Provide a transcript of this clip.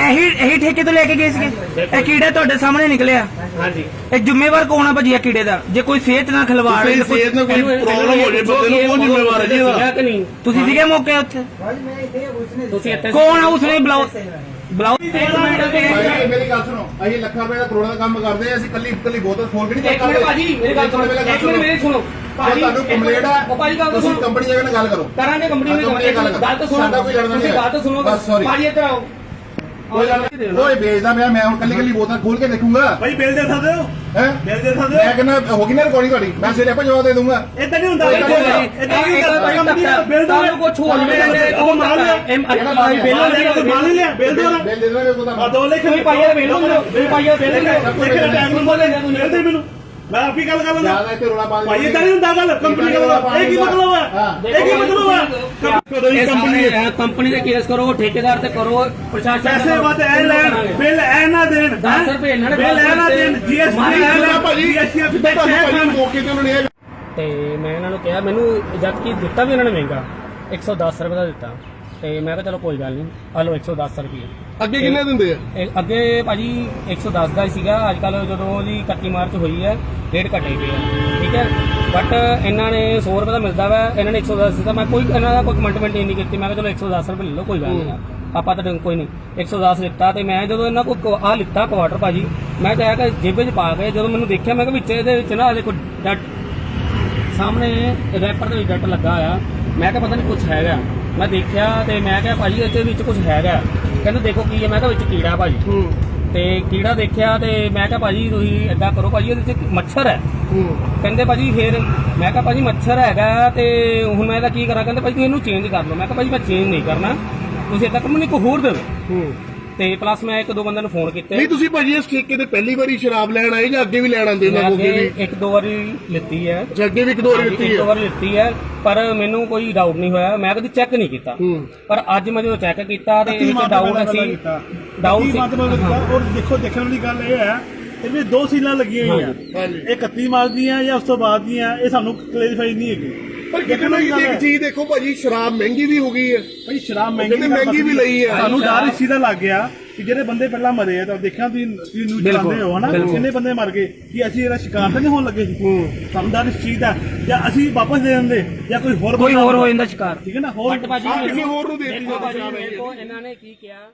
ਇਹੀ ਇਹੀ ਠੇਕੇ ਤੋਂ ਲੈ ਕੇ ਗਏ ਸੀਗੇ। ਇਹ ਕੀੜਾ ਤੁਹਾਡੇ ਸਾਹਮਣੇ ਨਿਕਲਿਆ। ਹਾਂਜੀ। ਇਹ ਜ਼ਿੰਮੇਵਾਰ ਕੌਣ ਆ ਭਾਜੀ ਇਹ ਕੀੜੇ ਦਾ? ਜੇ ਕੋਈ ਸਿਹਤ ਨਾਲ ਖਿਲਵਾੜ ਕੋਈ ਕੋਈ- ਸਿਹਤ ਨੂੰ ਕੋਈ ਪ੍ਰੋਬਲਮ ਹੋ ਜੇ ਬੰਦੇ ਨੂੰ ਕੌਣ ਜ਼ਿੰਮੇਵਾਰ ਹੈ ਜੀ ਇਹਦਾ? ਸੀਗਾ ਕਿ ਨਹੀਂ? ਤੁਸੀਂ ਸੀਗੇ ਮੌਕੇ ਉੱਥੇ? ਤੁਸੀਂ ਇੱਥੇ ਕੌਣ ਆ ਉਸਨੇ ਬੁਲਾਓ ਭਾਈ ਮੇਰੀ ਗੱਲ ਸੁਣੋ। ਅਸੀਂ ਲੱਖਾਂ ਰੁਪਏ ਦਾ ਕਰੋੜਾਂ ਦਾ ਕੰਮ ਕਰਦੇ ਆ ਅਸੀਂ ਕੱਲੀ ਕੱਲੀ ਬੋਤਲ ਖੋਲ ਕੇ ਨਹੀਂ ਇੱਕ ਮਿੰਟ ਭਾਜੀ ਮੇਰੀ ਗੱਲ ਸੁਣੋ। ਇੱਕ ਮਿੰਟ ਮੇਰੀ ਸੁਣੋ। ਭਾਜੀ ਤੁਹਾਨੂੰ ਕੰਪਲੇਂਟ ਆ ਉਹ ਭਾਜੀ ਗੱਲ ਤਾਂ ਤੁਸੀਂ ਕੰਪਨੀ ਦੇ ਨਾਲ ਗੱਲ ਕਰੋ ਕਰਾਂਗੇ ਕੰਪਨੀ ਹਾਂ, ਨਾਲ ਗੱਲ ਤਾਂ ਸੁਣੋ ਸਾਡਾ ਕੋਈ ਲੜਨਾ ਨਹੀਂ ਤੁਸੀਂ ਹੈ। ਗੱਲ ਤਾਂ ਸੁਣੋ। ਭਾਜੀ ਇੱਧਰ ਆਓ ਕੋਈ ਇਹ ਵੇਚਦਾ ਪਿਆ ਮੈਂ ਹੁਣ ਕੱਲੀ ਕੱਲੀ ਬੋਤਲ ਖੋਲ ਕੇ ਦੇਖੂੰਗਾ ਭਾਈ ਬਿੱਲ ਦੇ ਸਕਦੇ ਹੋ ਹੈ ਬਿੱਲ ਦੇ ਸਕਦੇ ਮੈਂ ਕਹਿੰਦਾ ਹੋ ਗਈ ਨਾ ਰਿਕਾਰਡਿੰਗ ਤੁਹਾਡੀ ਮੈਂ ਸਿਰੇ ਆਪਾਂ ਜਵਾਬ ਦੇ ਦੂੰਗਾ ਇਦਾਂ ਨਹੀਂ ਹੁੰਦਾ ਏਦਾਂ ਨਹੀਂ ਹੁੰਦਾ। ਇਦਾਂ ਨਹੀਂ ਹੁੰਦਾ ਬਿੱਲ ਦੋ ਤੁਹਾਨੂੰ ਕੁਛ ਹੋ ਜਾਵੇ ਉਹ ਮਾਰ ਲਿਆ ਲਿਆ। ਬਿੱਲ ਲੈ ਕੇ ਮਾਰ ਲਿਆ ਬਿੱਲ ਦੋ ਨਾ ਬਿੱਲ ਦੇ ਦੇਣਾ ਕੋਈ ਆ ਪਤਾ ਦੋ ਲਿਖ ਪਾਈਏ ਬਿੱਲ ਦੋ ਪਾਈਏ ਬਿੱਲ ਦੋ ਦੇਖੇ ਟਾਈਮ ਨੂੰ ਬੋਲੇ ਬਿੱਲ ਦੇ ਮੈਨੂੰ ਮੈਂ ਆਪੀ ਗੱਲ ਕਰ ਲੈਂਦਾ। ਜ਼ਿਆਦਾ ਇੱਥੇ ਰੋਣਾ ਪਾ ਭਾਈ ਇਦਾਂ ਨਹੀਂ ਹੁੰਦਾ ਗੱਲ ਕੰਪਨੀ ਗੱਲ ਇਹ ਕੀ ਮਤਲਬ ਹੈ? ਇਹ ਕੀ ਮਤਲਬ ਹੈ? ਕਦੋਂ ਹੀ? ਕੰਪਨੀ ਕੰਪਨੀ ਕੰਪਨੀ ਦੇ ਕੇਸ ਕਰੋ ਠੇਕੇਦਾਰ ਤੇ ਕਰੋ ਪ੍ਰਸ਼ਾਸਨ ਤੇ ਪੈਸੇ। ਬਾਤ ਐ ਲੈਣ ਬਿੱਲ ਐ ਨਾ ਦੇਣ ਦਸ ਰੁਪਏ ਇਹਨਾਂ ਨੇ ਬਿੱਲ ਐ ਨਾ। ਦੇਣ ਜੀਐਸਟੀ ਐ ਨਾ ਭਾਜੀ ਜੀਐਸਟੀ ਜਿੱਦਾਂ ਤੁਹਾਨੂੰ ਮੌਕੇ ਤੇ ਉਹਨਾਂ ਨੇ ਤੇ ਮੈਂ ਇਹਨਾਂ ਨੂੰ ਕਿਹਾ ਮੈਨੂੰ ਜਦ ਕਿ ਦਿੱਤਾ ਵੀ ਇਹਨਾਂ ਨੇ ਮਹਿੰਗਾ 110 ਰੁਪਏ ਦਾ ਦਿੱਤਾ। ਤੇ ਮੈਂ ਕਿਹਾ ਚਲੋ ਕੋਈ ਗੱਲ ਨਹੀਂ ਆ ਲਓ 110 ਰੁਪਏ। ਅੱਗੇ ਕਿੰਨੇ ਦਿੰਦੇ ਆ? ਇਹ ਅੱਗੇ ਭਾਜੀ 110 ਦਾ ਹੀ ਸੀਗਾ। ਅੱਜ ਕੱਲ ਜਦੋਂ ਉਹਦੀ 31 ਮਾਰਚ ਹੋਈ ਹੈ ਰੇਟ ਘਟੇ ਗਏ ਆ। ਠੀਕ ਹੈ? ਬਟ ਇਹਨਾਂ ਨੇ 100 ਰੁਪਏ ਦਾ ਮਿਲਦਾ ਵਾ। ਇਹਨਾਂ ਨੇ 110 ਦਿੱਤਾ। ਮੈਂ ਕੋਈ ਇਹਨਾਂ ਦਾ ਕੋਈ ਕਮੈਂਟਮੈਂਟ ਨਹੀਂ ਕੀਤੀ। ਮੈਂ ਕਿਹਾ ਚਲੋ 110 ਰੁਪਏ ਲੈ ਲਓ ਕੋਈ ਗੱਲ ਨਹੀਂ ਆਪਾਂ ਤਾਂ ਕੋਈ ਨਹੀਂ 110 ਲਿੱਤਾ ਤੇ ਮੈਂ ਜਦੋਂ ਇਹਨਾਂ ਕੋਲ ਆ ਲਿੱਤਾ ਕੁਆਟਰ ਭਾਜੀ ਮੈਂ ਕਿਹਾ ਕਿ ਜੇਬੇ 'ਚ ਪਾ ਕੇ ਜਦੋਂ ਮੈਨੂੰ ਦੇਖਿਆ ਮੈਂ ਕਿਹਾ ਵਿੱਚ ਇਹਦੇ ਵਿੱਚ ਨਾ ਇਹਦੇ ਕੋਈ ਡੱਟ ਸਾਹਮਣੇ ਰੈਪਰ ਦੇ ਵਿੱਚ ਡੱਟ ਲੱਗਾ ਆ ਮੈਂ ਕਿਹਾ ਪਤਾ ਨਹੀਂ ਕੁਝ ਹੈਗਾ। ਮੈਂ ਦੇਖਿਆ ਤੇ ਮੈਂ ਕਿਹਾ ਭਾਜੀ ਇਹਦੇ ਵਿੱਚ ਕੁਝ ਹੈਗਾ। ਕਹਿੰਦੇ ਦੇਖੋ ਕੀ ਹੈ ਮੈਂ ਕਿਹਾ ਵਿੱਚ ਕੀੜਾ ਭਾਜੀ। ਤੇ ਕੀੜਾ ਦੇਖਿਆ ਤੇ ਮੈਂ ਕਿਹਾ ਭਾਜੀ ਤੁਸੀਂ ਏਦਾਂ ਕਰੋ ਭਾਜੀ ਇਹਦੇ ਵਿੱਚ ਮੱਛਰ ਹੈ। ਕਹਿੰਦੇ ਭਾਜੀ ਫੇਰ ਮੈਂ ਕਿਹਾ ਭਾਜੀ ਮੱਛਰ ਹੈਗਾ ਤੇ ਹੁਣ ਮੈਂ ਇਹਦਾ ਕੀ ਕਰਾਂ? ਕਹਿੰਦੇ ਭਾਜੀ ਤੁਸੀਂ ਇਹਨੂੰ ਚੇਂਜ ਕਰ ਲਓ। ਮੈਂ ਕਿਹਾ ਭਾਜੀ ਮੈਂ ਚੇਂਜ ਨਹੀਂ ਕਰਨਾ। ਤੁਸੀਂ ਏਦਾਂ ਕਰੋ ਮੈਨੂੰ ਇੱਕ ਹੋਰ ਦੇ ਦਿਓ। ਤੇ ਪਲੱਸ ਮੈਂ ਇੱਕ ਦੋ ਬੰਦਿਆਂ ਨੂੰ ਫੋਨ ਕੀਤੇ। ਨਹੀਂ ਤੁਸੀਂ ਭਾਜੀ ਇਸ ਠੇਕੇ ਤੇ ਪਹਿਲੀ ਵਾਰੀ ਸ਼ਰਾਬ ਲੈਣ ਆਏ ਜਾਂ ਅੱਗੇ ਵੀ ਲੈਣ ਆਉਂਦੇ ਉਹਨਾਂ ਕੋਲ ਵੀ ਇੱਕ ਦੋ ਵਾਰੀ ਲਿੱਤੀ ਹੈ। ਜਾਂ ਅੱਗੇ ਵੀ ਇੱਕ ਦੋ ਵਾਰੀ ਦਿੱਤੀ ਇੱਕ ਹੈ। ਵਾਰ ਲਿੱਤੀ ਹੈ ਪਰ ਮੈਨੂੰ ਕੋਈ ਡਾਊਟ ਨਹੀਂ ਹੋਇਆ। ਮੈਂ ਕਦੀ ਚੈੱਕ ਨਹੀਂ ਕੀਤਾ। ਪਰ ਅੱਜ ਮੈਂ ਜਦੋਂ ਚੈੱਕ ਕੀਤਾ ਤੇ ਇਹ ਡਾਊਟ ਸੀ। ਡਾਊਟ ਸੀ ਮਤਲਬ ਔਰ ਦੇਖੋ ਦੇਖਣ ਵਾਲੀ ਗੱਲ ਇਹ ਹੈ ਇਹ ਵੀ ਦੋ ਸੀਲਾਂ ਲੱਗੀਆਂ ਹੋਈਆਂ। ਹਾਂਜੀ। ਇਹ 31 ਮਾਰਚ ਦੀਆਂ ਜਾਂ ਉਸ ਤੋਂ ਬਾਅਦ ਦੀਆਂ ਇਹ ਸਾਨੂੰ ਕਲੈਰੀਫਾਈ ਨਹੀਂ ਹੈਗੀ। ਪਰ ਕਿਤੇ ਨਾ ਕਿਤੇ ਇੱਕ ਚੀਜ਼ ਦੇਖੋ ਭਾਜੀ ਸ਼ਰਾਬ ਮਹਿੰਗੀ ਵੀ ਹੋ ਗਈ ਹੈ। ਭਾਈ ਸ਼ਰਾਬ ਮਹਿੰਗੀ ਕਹਿੰਦੇ ਮਹਿੰਗੀ ਵੀ ਲਈ ਹੈ। ਸਾਨੂੰ ਡਰ ਇਸ ਚੀਜ਼ ਦਾ ਲੱਗ ਗਿਆ ਕਿ ਜਿਹੜੇ ਬੰਦੇ ਪਹਿਲਾਂ ਮਰੇ ਆ ਤਾਂ ਦੇਖਿਆ ਤੁਸੀਂ ਤੁਸੀਂ ਨਿਊਜ਼ ਚਲਾਉਂਦੇ ਹੋ ਹਨਾ? ਕਿੰਨੇ ਬੰਦੇ ਮਰ ਗਏ ਕਿ ਅਸੀਂ ਇਹਦਾ ਸ਼ਿਕਾਰ ਤਾਂ ਨਹੀਂ ਹੋਣ ਲੱਗੇ? ਸੀ ਸਾਨੂੰ ਡਰ ਇਸ ਚੀਜ਼ ਦਾ ਜਾਂ ਅਸੀਂ ਵਾਪਸ ਦੇ ਦਿੰਦੇ ਜਾਂ ਕੋਈ ਹੋਰ ਕੋਈ ਹੋਰ ਹੋ ਜਾਂਦਾ ਸ਼ਿਕਾਰ। ਠੀਕ ਹੈ ਨਾ? ਹੋਰ ਕਿਸੇ ਹੋਰ ਨੂੰ ਦੇ ਦਿੱਤੀ ਇਹਨਾਂ ਨੇ ਕੀ ਕਿਹਾ?